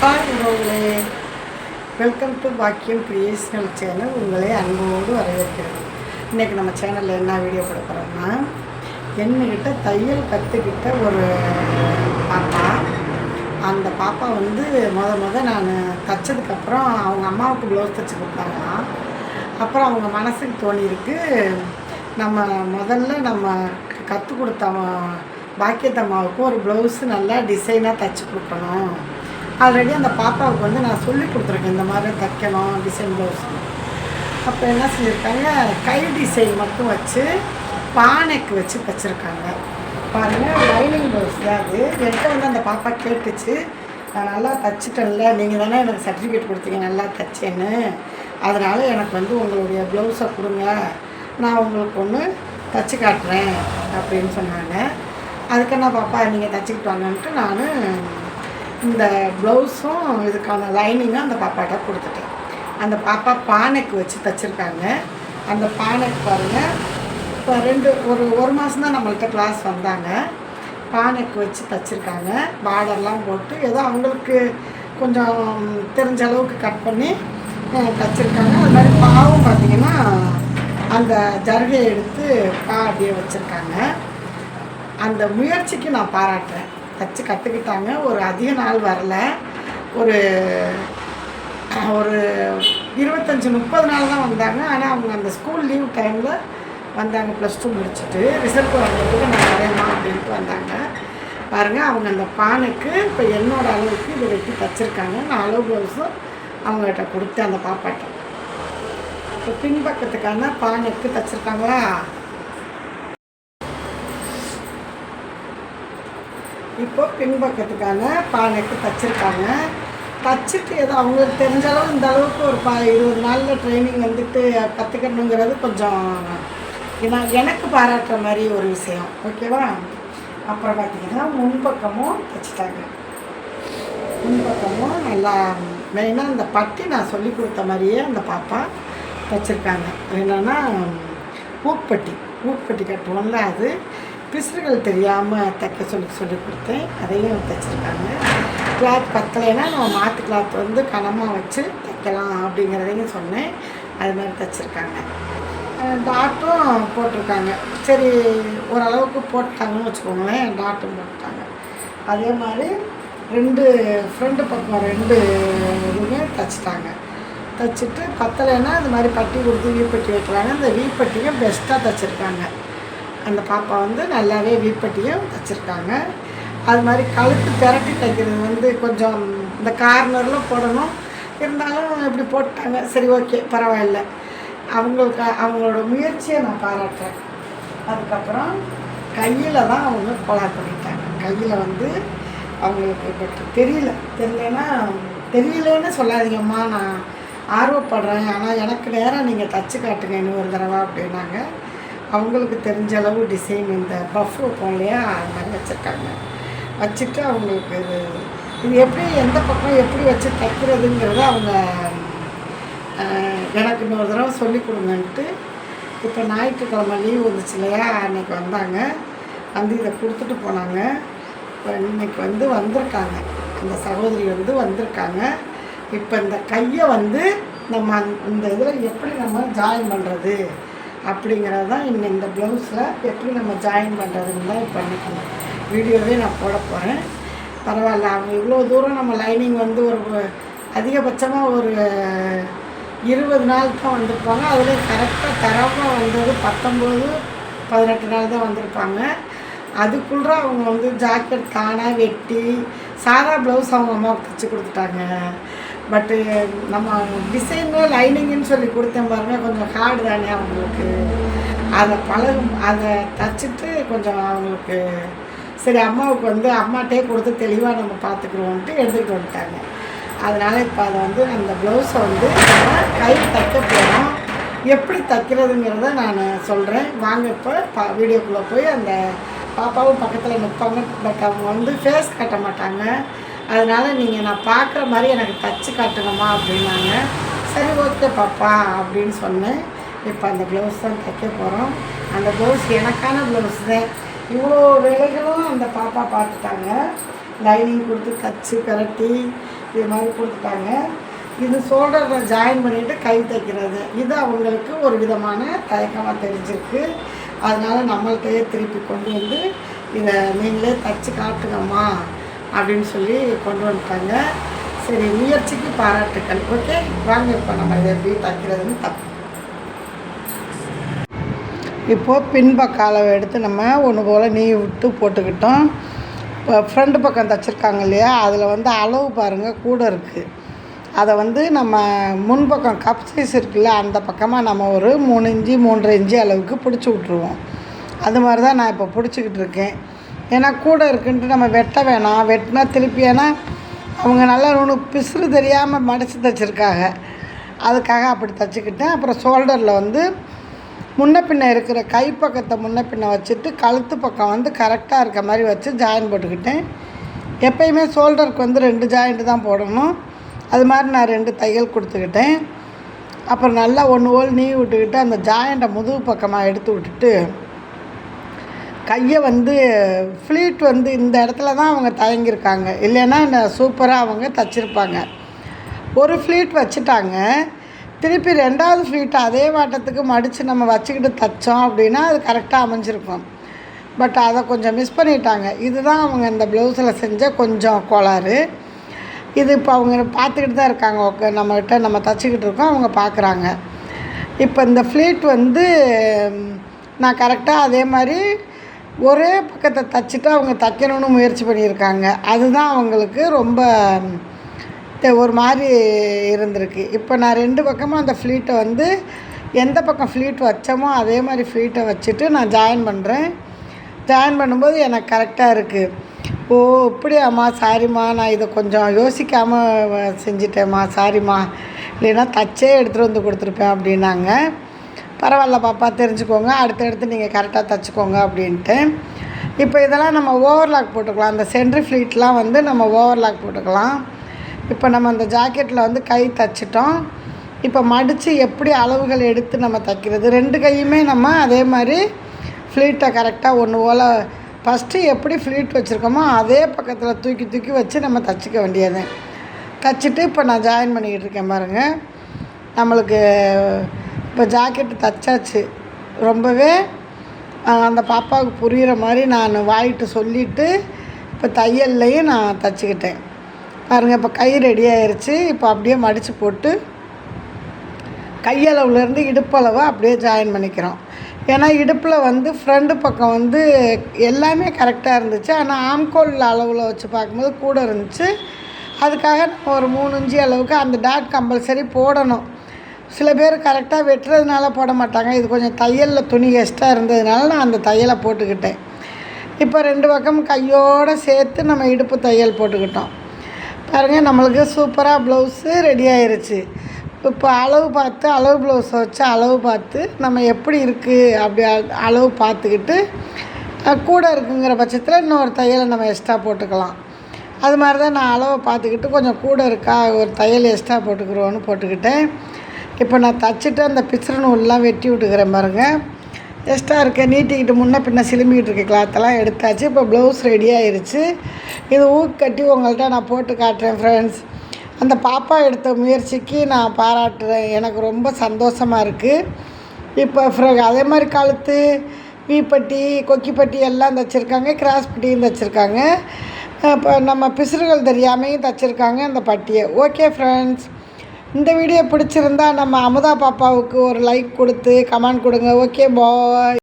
Hi உறவுகளே. Welcome to Bakkiyam creational channel உங்களை அன்போடு வரவேற்கிறது இன்றைக்கி நம்ம சேனலில் என்ன வீடியோ கொடுக்குறோம்னா போகிறோம்னா தையல் கற்றுக்கிட்ட ஒரு பாப்பா. அந்த பாப்பா வந்து முத முத நான் தைச்சதுக்கப்புறம் அவங்க அம்மாவுக்கு ப்ளவுஸ் தைச்சி கொடுத்தாங்களாம் அப்புறம் அவங்க மனசுக்கு தோணியிருக்கு நம்ம முதல்ல நம்ம கற்றுக் கொடுத்த பாக்கியத்தம்மாவுக்கு ஒரு ப்ளவுஸு நல்லா டிசைனாக தைச்சி கொடுக்கணும். ஆல்ரெடி அந்த பாப்பாவுக்கு வந்து நான் சொல்லி கொடுத்துருக்கேன் இந்த மாதிரி தைக்கணும் டிசைன் ப்ளவுஸ் அப்போ என்ன செஞ்சுருக்காங்க? கை டிசைன் மட்டும் வச்சு பானைக்கு வச்சு தைச்சிருக்காங்க. பாருங்கள் லைனிங் ப்ளவுஸ் தான் அது என்கிட்ட வந்து அந்த பாப்பா கேட்டுச்சு நான் நல்லா தைச்சிட்டேன்ல நீங்கள் தானே எனக்கு சர்டிஃபிகேட் கொடுத்தீங்க நல்லா தைச்சேன்னு. அதனால் எனக்கு வந்து உங்களுடைய ப்ளவுஸை கொடுங்க. நான் உங்களுக்கு ஒன்று தைச்சி காட்டுறேன் அப்படின்னு சொன்னாங்க. அதுக்கு என்ன பாப்பா நீங்கள் தச்சுக்கிட்டு வாங்கன்ட்டு நான் இந்த ப்ளவுஸும் இதுக்கான லைனிங்கும் அந்த பாப்பாட்ட கொடுத்துட்டேன். அந்த பாப்பா பானைக்கு வச்சு தைச்சிருக்காங்க. அந்த பானைக்கு பாருங்கள் இப்போ ரெண்டு ஒரு ஒரு மாதம் தான் நம்மள்கிட்ட கிளாஸ் வந்தாங்க. பானைக்கு வச்சு தைச்சிருக்காங்க. பார்டர்லாம் போட்டு ஏதோ அவங்களுக்கு கொஞ்சம் தெரிஞ்ச அளவுக்கு கட் பண்ணி அஹ், தைச்சிருக்காங்க. அது மாதிரி பாவும் பார்த்திங்கன்னா அந்த ஜருகையை எடுத்து பா அப்படியே வச்சுருக்காங்க. அந்த முயற்சிக்கு நான் பாராட்டுறேன். தச்சு கற்றுக்கிட்டாங்க ஒரு அதிக நாள் வரல. ஒரு ஒரு இருபத்தஞ்சி முப்பது நாள் தான் வந்தாங்க. ஆனால் அவங்க அந்த ஸ்கூல் லீவ் டைமில் வந்தாங்க. ப்ளஸ் டூ முடிச்சுட்டு ரிசல்ட் வந்ததுக்கு நான் வரையமா அப்படின்ட்டு வந்தாங்க. பாருங்கள் அவங்க அந்த பானுக்கு இப்போ என்னோட அளவுக்கு இதை வெட்டி தச்சிருக்காங்க. நான் அளவு ப்ளவுஸும் அவங்ககிட்ட கொடுத்தேன் அந்த பாப்பாட்ட. இப்போ பின்பக்கத்துக்கான பானுக்கு தச்சிருக்காங்களா? இப்போ பின்பக்கத்துக்கான பானைக்கு தச்சிருக்காங்க. தச்சுட்டு ஏதோ அவங்களுக்கு தெரிஞ்ச அளவு இந்த அளவுக்கு ஒரு பா இருபது நாளில் ட்ரைனிங் வந்துட்டு கற்றுக்கணுங்கிறது கொஞ்சம் ஏன்னா எனக்கு பாராட்டுற மாதிரி ஒரு விஷயம். ஓகேவா அப்புறம் பார்த்தீங்கன்னா முன்பக்கமும் தச்சுட்டாங்க. முன்பக்கமும் நல்லா மெயினாக அந்த பட்டி நான் சொல்லி கொடுத்த மாதிரியே அந்த பாப்பா தைச்சிருக்காங்க. என்னென்னா ஊப்பட்டி ஊப்பட்டி கட்டுவோம்ல அது. பிசுறுகள் தெரியாமல் தைக்க சொல்லி சொல்லி கொடுத்தேன். அதையும் தைச்சிருக்காங்க. கிளாத் பத்தலைன்னா நம்ம மாற்று கிளாத் வந்து கனமாக வச்சு தைக்கலாம் அப்படிங்கிறதையும் சொன்னேன். அது மாதிரி தைச்சிருக்காங்க. டாட்டும் போட்டிருக்காங்க. சரி ஓரளவுக்கு போட்டாங்கன்னு வச்சுக்கோங்களேன். டாட்டும் போட்டாங்க. அதே மாதிரி ரெண்டு ஃப்ரண்ட் பக்கம் ரெண்டு இதுவுமே தைச்சிட்டாங்க. தைச்சிட்டு பத்தலைன்னா இந்த மாதிரி பட்டி கொடுத்து வீப்பட்டி வைக்கிறாங்க இந்த வீப்பட்டியும் பெஸ்ட்டாக தைச்சிருக்காங்க. அந்த பாப்பா வந்து நல்லாவே வீப்பட்டியும் தைச்சிருக்காங்க அது மாதிரி கழுத்து திரட்டி தைக்கிறது வந்து கொஞ்சம் இந்த கார்னரில் போடணும். இருந்தாலும் இப்படி போட்டாங்க. சரி ஓகே பரவாயில்ல. அவங்களுக்கு அவங்களோட முயற்சியை நான் பாராட்டுறேன். அதுக்கப்புறம் கையில் தான் அவங்க கொலா பண்ணிட்டாங்க. கையில் வந்து அவங்களுக்கு பட் தெரியல. தெரியலன்னா தெரியலன்னு சொல்லாதீங்கம்மா. நான் ஆர்வப்படுறேன். ஆனால் எனக்கு நேரம் நீங்கள் தச்சு காட்டுங்க இன்னும் ஒரு தடவை அப்படின்னாங்க. அவங்களுக்கு தெரிஞ்ச அளவு டிசைன் இந்த பஃப் வைப்போம் இல்லையா? அது மாதிரி வச்சுருக்காங்க. வச்சுட்டு அவங்களுக்கு இது இது எப்படி எந்த பக்கம் எப்படி வச்சு தைக்கிறதுங்கிறத அவங்க எனக்கு இன்னொரு தடவை சொல்லி கொடுங்கன்ட்டு இப்போ ஞாயிற்றுக்கிழமை லீவ் வந்துச்சு இல்லையா? அன்றைக்கி வந்தாங்க. வந்து இதை கொடுத்துட்டு போனாங்க. இப்போ இன்றைக்கி வந்து வந்திருக்காங்க. அந்த சகோதரி வந்து வந்திருக்காங்க. இப்போ இந்த கையை வந்து நம்ம அந்த- இந்த இதில் எப்படி நம்ம ஜாயின் பண்ணுறது அப்படிங்கிறது தான் இன்னும் இந்த ப்ளவுஸில் எப்படி நம்ம ஜாயின் பண்ணுறதுன்னு தான் பண்ணிக்கணும். வீடியோவே நான் போட போகிறேன் பரவாயில்ல அவங்க இவ்வளோ தூரம் நம்ம லைனிங் வந்து ஒரு அதிகபட்சமாக ஒரு இருபது நாள் தான் வந்திருப்பாங்க. அதில் கரெக்டாக தரமாக வந்தது பத்தொம்போது பதினெட்டு நாள் தான் வந்திருப்பாங்க. அதுக்குள்ள அவங்க வந்து ஜாக்கெட் தானாக வெட்டி சாதா ப்ளவுஸ் அவங்க அம்மாவுக்கு தைச்சி கொடுத்துட்டாங்க. பட்டு uh, நம்ம டிசைனு லைனிங்குன்னு சொல்லி கொடுத்தேன் பாருங்க கொஞ்சம் ஹார்டு தானே அவங்களுக்கு. அதை பழகும் அதை தச்சுட்டு கொஞ்சம் அவங்களுக்கு சரி அம்மாவுக்கு வந்து அம்மாட்டே கொடுத்து தெளிவாக நம்ம பார்த்துக்குறோன்ட்டு எடுத்துகிட்டு வந்துட்டாங்க. அதனால் இப்போ அதை வந்து அந்த ப்ளவுஸை வந்து கை தைக்க போகிறோம் எப்படி தைக்கிறதுங்கிறத நான் சொல்கிறேன் வாங்க இப்போ பா வீடியோக்குள்ளே போய் அந்த பாப்பாவும் பக்கத்தில் நிற்பாங்க பட் அவங்க வந்து ஃபேஸ் காட்ட மாட்டாங்க. அதனால் நீங்கள் நான் பார்க்குற மாதிரி எனக்கு தச்சு காட்டுங்கம்மா அப்படின்னாங்க. சரி ஓகே பாப்பா அப்படின்னு சொன்னேன். இப்போ அந்த ப்ளவுஸ் தான் தைக்க போகிறோம் அந்த ப்ளவுஸ் எனக்கான ப்ளவுஸ் தான். இவ்வளோ வேலைகளும் அந்த பாப்பா பார்த்துட்டாங்க. லைனிங் கொடுத்து தச்சு கரட்டி இது மாதிரி கொடுத்துட்டாங்க. இது ஷோல்டரில் ஜாயின் பண்ணிவிட்டு கை தைக்கிறது. இது அவங்களுக்கு ஒரு விதமான தயக்கமாக தெரிஞ்சிருக்கு. அதனால் நம்மள்கிட்டயே திருப்பி கொண்டு வந்து இதை நீங்களே தச்சு காட்டுங்கம்மா. அப்படின்னு சொல்லி கொண்டு வந்துட்டாங்க. சரி முயற்சிக்கு பாராட்டுக்கள். ஓகே வாங்க இப்போ நம்ம இதை எப்படி தைக்கிறதுன்னு தப்பு இப்போது பின்பக்க அளவை எடுத்து நம்ம ஒன்று போல் நீ விட்டு போட்டுக்கிட்டோம். இப்போ ஃப்ரண்ட் பக்கம் தைச்சிருக்காங்க இல்லையா? அதில் வந்து அளவு பாருங்கள் கூட இருக்குது அதை வந்து நம்ம முன்பக்கம் கப் சைஸ் இருக்குல்ல அந்த பக்கமாக நம்ம ஒரு மூணு இஞ்சி மூன்றரை இஞ்சி அளவுக்கு பிடிச்சி விட்ருவோம் அது மாதிரி தான் நான் இப்போ பிடிச்சிக்கிட்டு இருக்கேன். ஏன்னா கூட இருக்குன்ட்டு நம்ம வெட்ட வேணாம். வெட்டினா திருப்பி ஏன்னா அவங்க நல்லா ஒன்று பிசுறு தெரியாமல் மடித்து தைச்சிருக்காங்க. அதுக்காக அப்படி தைச்சிக்கிட்டேன். அப்புறம் ஷோல்டரில் வந்து முன்ன பின்ன இருக்கிற கைப்பக்கத்தை முன்ன பின்ன வச்சுட்டு கழுத்து பக்கம் வந்து கரெக்டாக இருக்க மாதிரி வச்சு ஜாயின் போட்டுக்கிட்டேன். எப்பயுமே ஷோல்டருக்கு வந்து ரெண்டு ஜாயிண்ட்டு தான் போடணும். அது மாதிரி நான் ரெண்டு தையல் கொடுத்துக்கிட்டேன். அப்புறம் நல்லா ஒன்று ஓல் நீ விட்டுக்கிட்டு அந்த ஜாயிண்ட்டை முதுகு பக்கமாக எடுத்து விட்டுட்டு கையை வந்து ஃப்ளீட் வந்து இந்த இடத்துல தான் அவங்க தயங்கியிருக்காங்க. இல்லைன்னா சூப்பராக அவங்க தச்சிருப்பாங்க. ஒரு ஃப்ளீட் வச்சுட்டாங்க. திருப்பி ரெண்டாவது ஃப்ளீட் அதே வாட்டத்துக்கு மடித்து நம்ம வச்சுக்கிட்டு தைச்சோம் அப்படின்னா அது கரெக்டாக அமைஞ்சிருக்கும். பட் அதை கொஞ்சம் மிஸ் பண்ணிட்டாங்க. இதுதான் அவங்க இந்த ப்ளவுஸில் செஞ்ச கொஞ்சம் கோளாறு. இது இப்போ அவங்க பார்த்துக்கிட்டு தான் இருக்காங்க. ஓகே நம்மகிட்ட நம்ம தச்சுக்கிட்டு இருக்கோம் அவங்க பார்க்குறாங்க. இப்போ இந்த ஃப்ளீட் வந்து நான் கரெக்டாக அதே மாதிரி ஒரே பக்கத்தை தச்சுட்டு அவங்க தைக்கணும்னு முயற்சி பண்ணியிருக்காங்க. அதுதான் அவங்களுக்கு ரொம்ப ஒரு மாதிரி இருந்திருக்கு. இப்போ நான் ரெண்டு பக்கமும் அந்த ஃப்ளீட்டை வந்து எந்த பக்கம் ஃப்ளீட் வச்சோமோ அதே மாதிரி ஃப்ளீட்டை வச்சுட்டு நான் ஜாயின் பண்ணுறேன் ஜாயின் பண்ணும்போது எனக்கு கரெக்டாக இருக்குது ஓ இப்படியாம்மா சாரிம்மா நான் இதை கொஞ்சம் யோசிக்காமல் செஞ்சிட்டேம்மா சாரிம்மா. இல்லைன்னா தச்சே எடுத்துகிட்டு வந்து கொடுத்துருப்பேன் அப்படின்னாங்க. பரவாயில்ல பாப்பா தெரிஞ்சுக்கோங்க. அடுத்தடுத்து நீங்கள் கரெக்டாக தச்சுக்கோங்க அப்படின்ட்டு. இப்போ இதெல்லாம் நம்ம ஓவர்லாக் போட்டுக்கலாம். அந்த சென்ட்ரி ஃப்ளீட்லாம் வந்து நம்ம ஓவர்லாக் போட்டுக்கலாம். இப்போ நம்ம அந்த ஜாக்கெட்டில் வந்து கை தச்சிட்டோம். இப்போ மடித்து எப்படி அளவுகள் எடுத்து நம்ம தைக்கிறது? ரெண்டு கையுமே நம்ம அதே மாதிரி ஃப்ளீட்டை கரெக்டாக ஒன்று போல் ஃபஸ்ட்டு எப்படி ஃப்ளீட் வச்சுருக்கோமோ அதே பக்கத்தில் தூக்கி தூக்கி வச்சு நம்ம தச்சுக்க வேண்டியது. தச்சுட்டு இப்போ நான் ஜாயின் பண்ணிக்கிட்டு இருக்கேன் பாருங்கள் நம்மளுக்கு இப்போ ஜாக்கெட்டு தச்சாச்சு. ரொம்பவே அந்த பாப்பாவுக்கு புரிகிற மாதிரி நான் வாயிட்டு சொல்லிவிட்டு இப்போ தையல்லையும் நான் தச்சுக்கிட்டேன். பாருங்கள் இப்போ கை ரெடி ஆயிடுச்சு இப்போ அப்படியே மடித்து போட்டு கையளவுலேருந்து இடுப்பளவை அப்படியே ஜாயின் பண்ணிக்கிறோம். ஏன்னா இடுப்பில் வந்து ஃப்ரண்ட் பக்கம் வந்து எல்லாமே கரெக்டாக இருந்துச்சு. ஆனால் ஆம்கோல் அளவில் வச்சு பார்க்கும்போது கூட இருந்துச்சு. அதுக்காக நம்ம ஒரு மூணு இஞ்சி அளவுக்கு அந்த டாட் கம்பல்சரி போடணும். சில பேர் கரெக்டாக வெட்டுறதுனால போட மாட்டாங்க. இது கொஞ்சம் தையலில் துணி எக்ஸ்ட்ரா இருந்ததுனால நான் அந்த தையலை போட்டுக்கிட்டேன். இப்போ ரெண்டு பக்கம் கையோடு சேர்த்து நம்ம இடுப்பு தையல் போட்டுக்கிட்டோம். பாருங்கள் நம்மளுக்கு சூப்பராக ப்ளவுஸு ரெடி ஆயிருச்சு. இப்போ அளவு பார்த்து அளவு ப்ளவுஸை வச்சு அளவு பார்த்து நம்ம எப்படி இருக்குது அப்படி அளவு பார்த்துக்கிட்டு கூட இருக்குங்கிற பட்சத்தில் இன்னொரு தையலை நம்ம எக்ஸ்ட்ரா போட்டுக்கலாம். அது மாதிரி தான் நான் அளவை பார்த்துக்கிட்டு கொஞ்சம் கூட இருக்கா ஒரு தையல் எக்ஸ்ட்ரா போட்டுக்கிறோன்னு போட்டுக்கிட்டேன். இப்போ நான் தச்சுட்டு அந்த பிச்சர் நூல்லாம் வெட்டி விட்டுக்கிறேன் பாருங்கள் ஜெஸ்ட்டாக இருக்க. நீட்டிக்கிட்டு முன்னே பின்ன சிலுமிக்கிட்டு இருக்க கிளாத்தெல்லாம் எடுத்தாச்சு. இப்போ ப்ளவுஸ் ரெடி ஆயிடுச்சு இது ஊக்கு கட்டி உங்கள்கிட்ட நான் போட்டு காட்டுறேன் ஃப்ரெண்ட்ஸ் அந்த பாப்பா எடுத்த முயற்சிக்கு நான் பாராட்டுறேன். எனக்கு ரொம்ப சந்தோஷமாக இருக்குது இப்போ ஃப்ரெ அதே மாதிரி கழுத்து வீப்பட்டி கொக்கிப்பட்டி எல்லாம் தைச்சிருக்காங்க. கிராஸ் பட்டியும் தைச்சிருக்காங்க. இப்போ நம்ம பிசுறுகள் தெரியாமையும் தைச்சிருக்காங்க அந்த பட்டியை. ஓகே ஃப்ரெண்ட்ஸ் இந்த வீடியோ பிடிச்சிருந்தா நம்ம அமுதா பாப்பாவுக்கு ஒரு லைக் கொடுத்து கமெண்ட் கொடுங்க. Okay bye